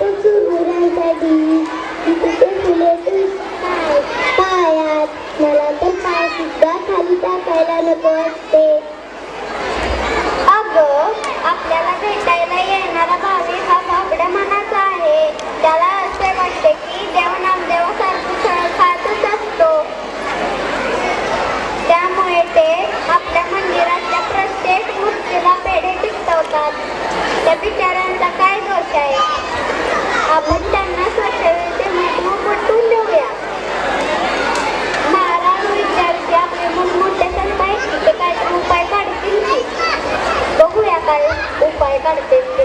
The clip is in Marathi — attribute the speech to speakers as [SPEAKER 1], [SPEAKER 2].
[SPEAKER 1] तूच उघडायसाठी कुठे फुले तूच पायात मला तर पाय सुद्धा खाली टाकायला नको.
[SPEAKER 2] അടുത്തേക്ക്